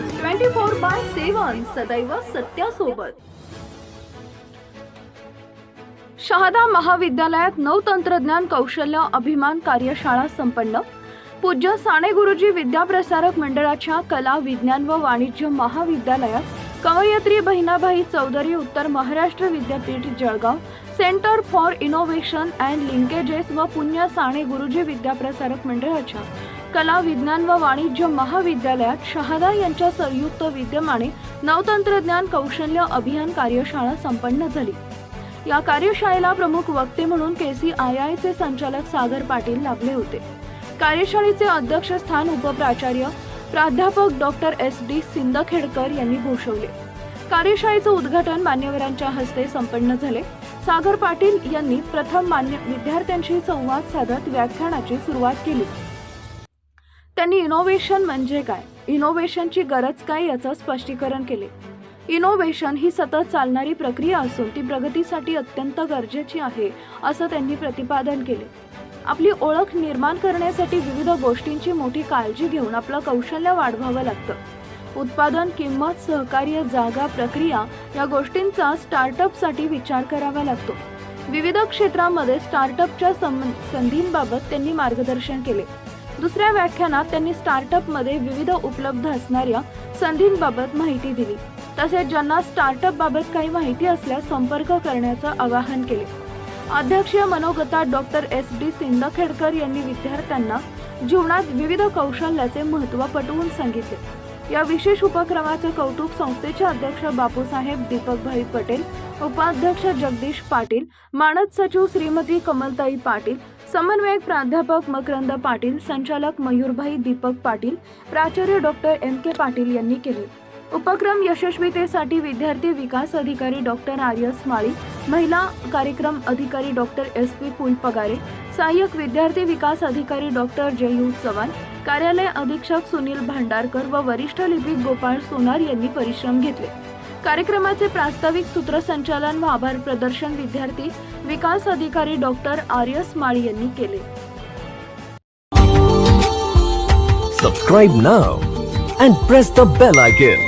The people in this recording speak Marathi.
ट्वेंटी फोर बाय सेवन सदैव सत्यासोबत. शहादा महाविद्यालयात नवतंत्रज्ञान कौशल्य अभिमान कार्यशाळा संपन्न. पूज्य साने गुरुजी विद्याप्रसारक मंडळाच्या कला विज्ञान व वाणिज्य महाविद्यालयात कवयत्री Bahinabai Chaudhari Uttar Maharashtra Vidyapeeth Jalgaon. Centre for innovation and linkages व पुण्य साने गुरुजी विद्याप्रसारक मंडळाच्या कला विज्ञान व वाणिज्य महाविद्यालयात शहादा यांच्या संयुक्त विद्यमाने नवतंत्रज्ञान कौशल्य अभियान कार्यशाळा संपन्न झाली. या कार्यशाळेला प्रमुख वक्ते म्हणून केसी आय आयचे संचालक सागर पाटील लाभले होते. कार्यशाळेचे अध्यक्षस्थान उपप्राचार्य प्राध्यापक डॉक्टर एस डी सिंदखेडकर यांनी भूषवले. कार्यशाळेचं उद्घाटन मान्यवरांच्या हस्ते संपन्न झाले. सागर पाटील यांनी प्रथम मान्य विद्यार्थ्यांशी संवाद साधत व्याख्यानाची सुरुवात केली. त्यांनी इनोव्हेशन म्हणजे काय? इनोव्हेशनची गरज काय याचं स्पष्टीकरण केले. इनोव्हेशन ही सतत चालणारी प्रक्रिया असून ती प्रगतीसाठी अत्यंत गरजेची आहे असं त्यांनी प्रतिपादन केले. आपली ओळख निर्माण करण्यासाठी विविध गोष्टींची मोठी काळजी घेऊन आपलं कौशल्य वाढवावं लागतं. उत्पादन किंमत सहकार्य जागा प्रक्रिया या गोष्टींचा स्टार्टअपसाठी विचार करावा लागतो. विविध क्षेत्रामध्ये स्टार्टअपच्या सं- संधींबाबत त्यांनी मार्गदर्शन केले. दुसऱ्या व्याख्यानात त्यांनी स्टार्टअपमध्ये विविध उपलब्ध असणाऱ्या संधींबाबत माहिती दिली. तसेच ज्यांना स्टार्टअप बाबत काही माहिती असल्यास संपर्क करण्याचं आवाहन केले. अध्यक्षीय मनोगतात डॉक्टर एस. डी. सिंदखेडकर यांनी विद्यार्थ्यांना जीवनात विविध कौशल्याचे महत्त्व पटवून सांगितले. या विशेष उपक्रमाचे कौतुक संस्थेचे अध्यक्ष बापूसाहेब दीपकभाई पटेल उपाध्यक्ष जगदीश पाटील मानद सचिव श्रीमती कमलताई पाटील समन्वयक प्राध्यापक मकरंद पाटील संचालक मयूरभाई दीपक पाटील प्राचार्य डॉक्टर एम के पाटील यांनी केले. उपक्रम यशस्वीतेसाठी विद्यार्थी विकास अधिकारी डॉक्टर आर्यस माळी महिला कार्यक्रम अधिकारी डॉक्टर एस पी फुलपगारे सहाय्यक विद्यार्थी विकास अधिकारी डॉक्टर जयू चव्हाण कार्यालय अधीक्षक सुनील भांडारकर व वरिष्ठ लिपिक गोपाळ सोनार यांनी परिश्रम घेतले. कार्यक्रमाचे प्रास्ताविक सूत्रसंचालन व आभार प्रदर्शन विद्यार्थी विकास अधिकारी डॉक्टर आर्यस माळी यांनी केले. Subscribe now and press the bell icon